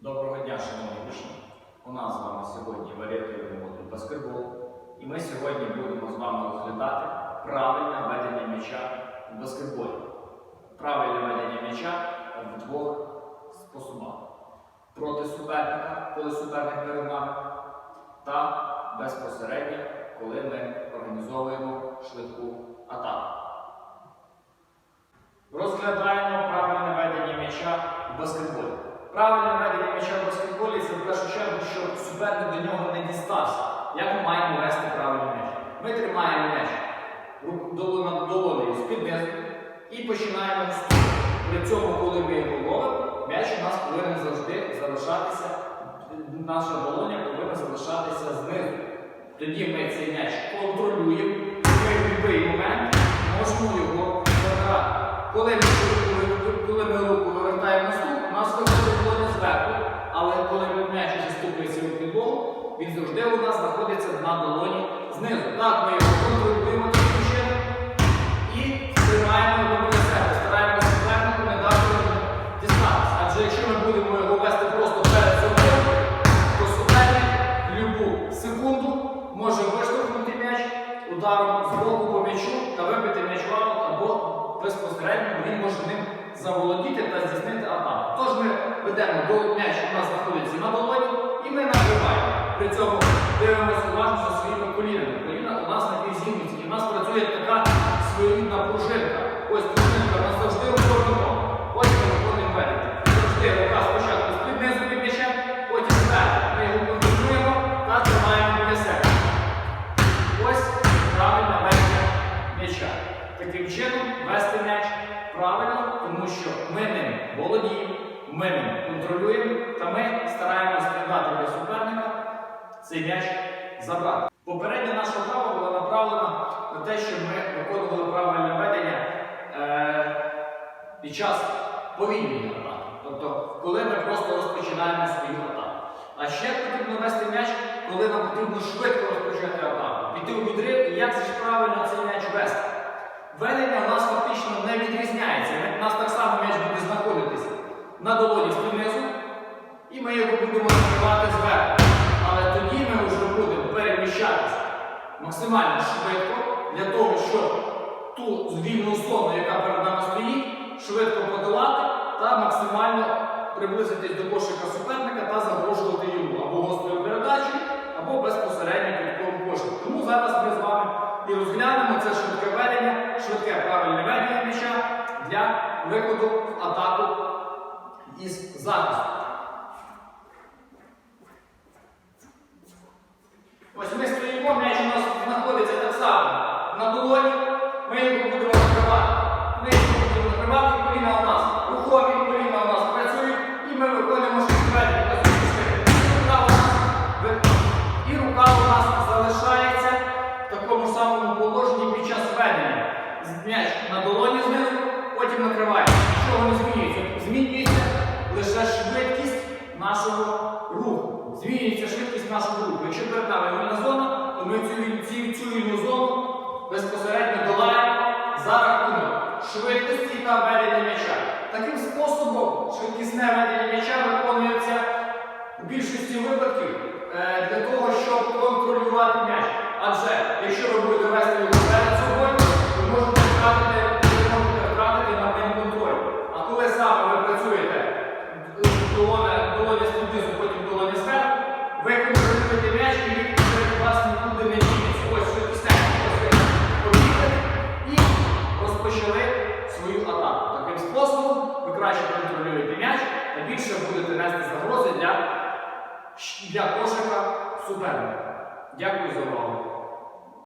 Доброго дня, шановні учні! У нас з вами сьогодні варіативний модуль баскетбол. І ми сьогодні будемо з вами розглядати правильне ведення м'яча в баскетболі. Правильне ведення м'яча в двох способах: проти суперника, коли суперник перед нами, та безпосередньо, коли ми організовуємо швидку атаку. Розглядаємо правильне ведення м'яча в баскетболі. Правильне ведення м'яча в баскетболі це в першу чергу, щоб до нього не дістався. Як ми маємо вести правильний м'яч? Ми тримаємо м'яч ру- доло- долонею з-під і починаємо наступ. При цьому, коли ми його ловимо, м'яч у нас повинен завжди залишатися, наша долоня повинна залишатися знизу. Тоді ми цей м'яч контролюємо, ми в будь-який момент можемо його забирати. Коли ми долоні знизу. Так, ми його контролюємо таким чином і стираємо його біля себе, стараємося супернику не дати дістатися. Адже якщо ми будемо його вести просто перед собою, то суперник в будь-яку секунду може виштовхнути м'яч ударом з боку по м'ячу та вибити м'яч в або безпосередньо він може ним заволодіти та здійснити атаку. Тож ми ведемо до м'яч, у нас знаходиться на долоні, і ми накриваємо. При цьому дивимося уважно за своїми колінами. Коліна у нас напівзігнуті, і у нас працює така своєрідна пружинка. Ось пружинка нас завжди рукою. Ось ми виходимо ведення. Завжди рука спочатку з-під низу під м'ячем, потім зверху. Ми його контролюємо та тримаємо себе. Ось правильне ведення м'яча. Таким чином вести м'яч правильно, тому що ми ним володіємо, ми ним контролюємо, та ми стараємося дати для суперника цей м'яч забрати. Попередня наша вправа була направлена на те, щоб ми виконували правильне ведення е, під час повільної атаки. Тобто, коли ми просто розпочинаємо свою атаку. А ще потрібно вести м'яч, коли нам потрібно швидко розпочати атаку. Піти у відрив і як ж правильно цей м'яч вести. Ведення у нас фактично не відрізняється. У нас так само м'яч буде знаходитися на долоні максимально швидко для того, щоб ту вільну зону, яка перед нами стоїть, швидко подолати та максимально приблизитись до кошика суперника та загрожувати йому або гострою передачею, або безпосередньо підком кошик. Тому зараз ми з вами і розглянемо це швидке ведення, швидке правильне ведення м'яча для виходу в атаку із захисту. Ось ми стоїмо, м'яч у нас знаходиться так само на долоні, ми його будемо накривати. Ми його будемо накривати, коліна у нас рухомі, коліна у нас працюють, і ми виконуємо у І рука у нас залишається в такому самому положенні під час ведення. М'яч на долоні знизу, потім накриваємо. Нічого не змінюється. Змінюється лише швидкість нашого руху. Змінюється швидкість нашого руху. Якщо перед нами вільна зона, то ми цю, цю вільну зону безпосередньо долає за рахунок швидкості та ведення м'яча. Таким способом швидкісне ведення м'яча виконується у більшості випадків е, для того, щоб контролювати м'яч. Адже якщо ви будете вести його перед собою, ви можете втратити, ви можете втратити над ним контроль. А коли саме ви працюєте долоня, долоня з низу, потім долоня зверху, ви контролюєте м'яч і він від вас нікуди не дінеться. Ось швидкісне побігли і розпочали свою атаку. Таким способом ви краще контролюєте м'яч та більше будете нести загрози для, для кошика суперника. Дякую за увагу.